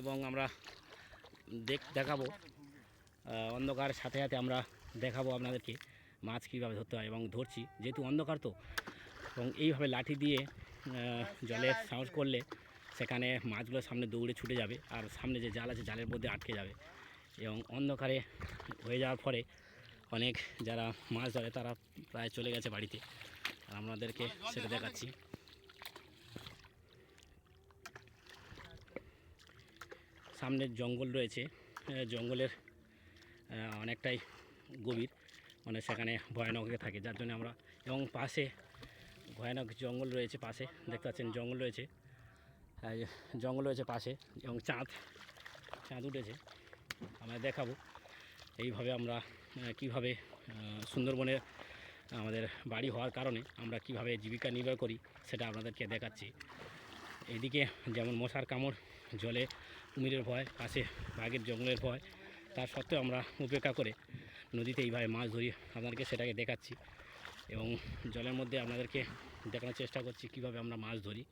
এবং আমরা দেখ দেখাবো। অন্ধকার সাথে সাথে আমরা দেখাবো আপনাদেরকে মাছ কীভাবে ধরতে হয় এবং ধরছি। যেহেতু অন্ধকার তো এবং এইভাবে লাঠি দিয়ে জলে সাহস করলে সেখানে মাছগুলো সামনে দৌড়ে ছুটে যাবে আর সামনে যে জাল আছে জালের মধ্যে আটকে যাবে। এবং অন্ধকারে হয়ে যাওয়ার পরে অনেক যারা মাছ ধরে তারা প্রায় চলে গেছে বাড়িতে। আর আপনাদেরকে সেটা দেখাচ্ছি। সামনে জঙ্গল রয়েছে জঙ্গলের অনেকটাই গভীর মানে সেখানে ভয়ানক থাকে যার জন্য আমরা এবং পাশে ভয়ানক জঙ্গল রয়েছে পাশে দেখতে পাচ্ছেন জঙ্গল রয়েছে জঙ্গল রয়েছে পাশে এবং চাঁদ চাঁদ উঠেছে আমরা দেখাবো এইভাবে আমরা কীভাবে আহ, সুন্দরবনের আমাদের বাড়ি হওয়ার কারণে আমরা কীভাবে জীবিকা নির্বাহ করি সেটা আপনাদেরকে দেখাচ্ছি। এইদিকে যেমন মশার কামড়, জলে কুমিরের ভয়, পাশে বাঘের জঙ্গলের ভয় তার সত্ত্বেও আমরা উপেক্ষা করে নদীতে এইভাবে মাছ ধরি, আপনাদেরকে সেটাকে দেখাচ্ছি। এবং জলের মধ্যে আপনাদেরকে দেখানোর চেষ্টা করছি কীভাবে আমরা মাছ ধরি।